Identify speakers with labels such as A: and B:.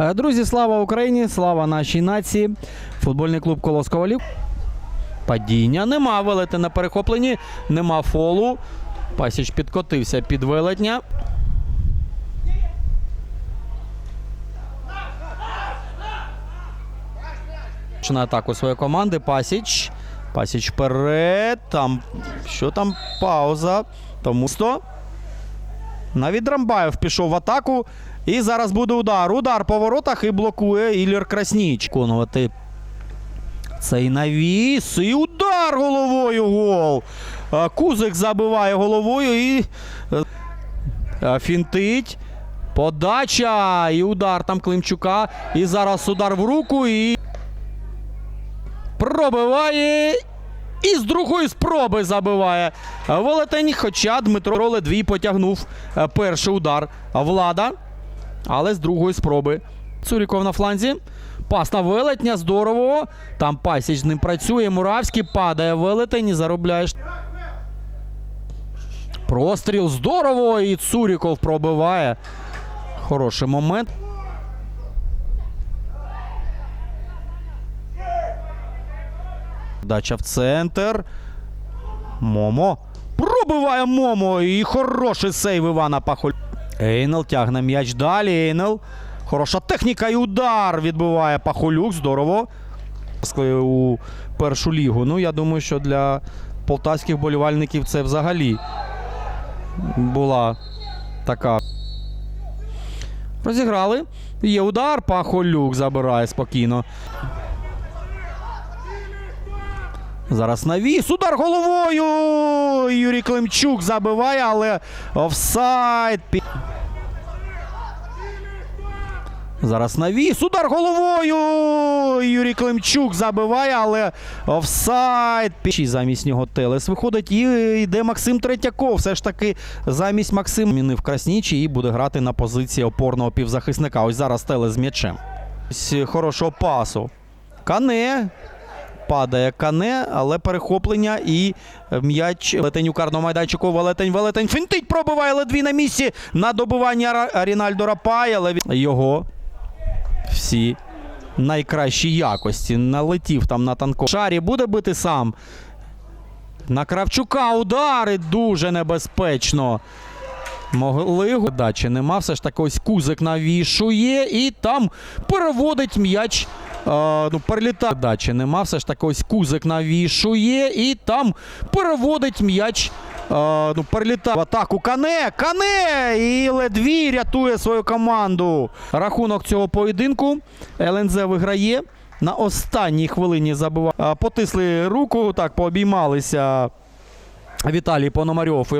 A: Е, Друзі, слава Україні! Слава нашій нації! Футбольний клуб Колос Ковалів. Падіння нема велети на перехопленні, нема фолу. Пасіч підкотився під велетня. Починає атаку своєї команди. Пасіч. Пасіч вперед. Там. Що там? Пауза. Тому 100. Навіть Драмбаєв пішов в атаку. І зараз буде удар. Удар по воротах і блокує Іллер Красніч. Виконувати цей навіс. І удар головою гол. Кузик забиває головою і фінтить. Подача. І удар там Климчука. І зараз удар в руку. І пробиває. І з другої спроби забиває Велетень. Хоча Дмитро Ледвій потягнув е, перший удар. Влада. Але з другої спроби. Цуріков на фланзі. Пас на велетня. Здорово. Там Пасіч з ним працює. Муравський падає велетень і заробляє. ш- Простріл здорово. І Цуріков пробиває. Хороший момент. Дача в центр. Момо. Пробиває Момо. І хороший сейв Івана Пахоль. Ейнел тягне м'яч далі. Ейнел. Хороша техніка і удар відбиває Пахолюк. Здорово. У першу лігу. Ну, я думаю, що для полтавських болівальників це взагалі була така. Розіграли. Є удар. Пахолюк забирає спокійно. Зараз навіс. Удар головою. Юрій Климчук забиває, але офсайд. Зараз навіс. Удар головою. Юрій Климчук забиває, але офсайд. Замість нього Телес виходить і йде Максим Третьяков. Все ж таки замість Максим мінив Краснічі і буде грати на позиції опорного півзахисника. Ось зараз Телес з м'ячем. Ось хорошого пасу. Кане. Падає кане, але перехоплення і м'яч летень у карному майданчику. Велетень, велетень. Фінтить пробиває ледві на місці на добивання Рінальдо Рапай, але його всі найкращі якості. Налетів там на танко. Шарі буде бити сам. На Кравчука удари дуже небезпечно. Могли дачі нема. Все ж таки кузик навішує і там переводить м'яч. Е, ну, перелітає дачі нема. Все ж таки кузик навішує і там переводить м'яч. Е, ну, перелітає в атаку Кане. Кане! І ледві рятує свою команду. Рахунок цього поєдинку. ЛНЗ виграє. На останній хвилині забиває. Потисли руку, так, пообіймалися Віталій Пономарьов і